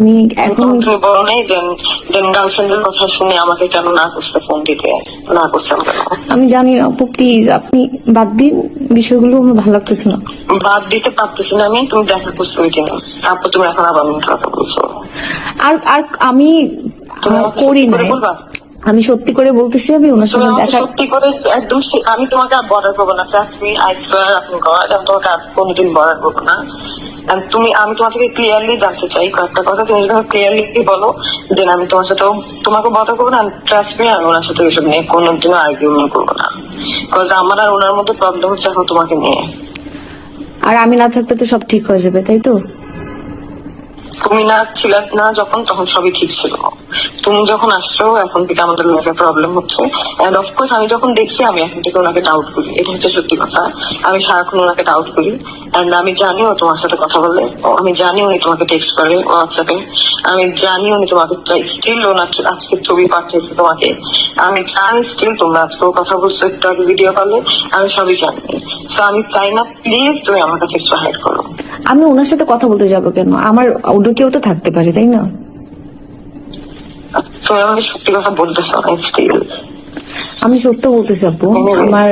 আমি এখন তুমি বলো নাই যে দেন গার্লফ্রেন্ডের কথা শুনে আমাকে কেন না করছে ফোন দিতে? না করছে আমি জানি না আপু প্লিজ আপনি বাদ দিন বিষয়গুলো আমার ভালো লাগতেছে না। বাদ দিতে পারতেছি না আমি তুমি দেখা করছ ওই দিন তারপর তুমি এখন আবার কথা বলছো। আর আর আমি করি না? আমি সত্যি করে বলতেছি আমি ওনার সঙ্গে দেখা সত্যি করে একদম আমি তোমাকে আর বর্ডার করব না ট্রাস্ট মি আই সোয়ার আপনি গড আমি তোমাকে আর কোনোদিন বর্ডার করব না। তুমি আমি তোমার থেকে ক্লিয়ারলি জানতে চাই কয়েকটা কথা তুমি যদি ক্লিয়ারলি বলো দেন আমি তোমার সাথে তোমাকে বর্ডার করব না ট্রাস্ট মি আমি ওনার সাথে এসব নিয়ে কোনোদিনও আর্গুমেন্ট করব না। বিকজ আমার আর ওনার মধ্যে প্রবলেম হচ্ছে এখন তোমাকে নিয়ে। আর আমি না থাকলে তো সব ঠিক হয়ে যাবে তাই তো? তুমি না ছিল না যখন তখন সবই ঠিক ছিল। তুমি যখন আসছো, এখন থেকে আমাদের লাইফে প্রবলেম হচ্ছে। এন্ড অফকোর্স আমি যখন দেখছি, আমি এখন থেকে ওনাকে ডাউট করি। এটা হচ্ছে সত্যি কথা। আমি সারাক্ষণ ওনাকে ডাউট করি। এন্ড আমি জানি ও তোমার সাথে কথা বলে। আমি জানি উনি তোমাকে টেক্সট করে হোয়াটসঅ্যাপে আমি জানি উনি তোমাকে স্টিল ওনার আজকে ছবি পাঠিয়েছে তোমাকে। আমি জানি স্টিল তোমরা আজকেও কথা বলছো, একটু আগে ভিডিও কলে আমি সবই জানি। তো আমি চাই না প্লিজ তুমি আমার কাছে একটু হাইড করো। আমি ওনার সাথে কথা বলতে যাব কেন? আমার অন্য কেউ তো থাকতে পারে, তাই না? তুমি আমাকে সত্যি কথা বলতেছো স্টিল আমি সত্য বলতেছি আপু আমার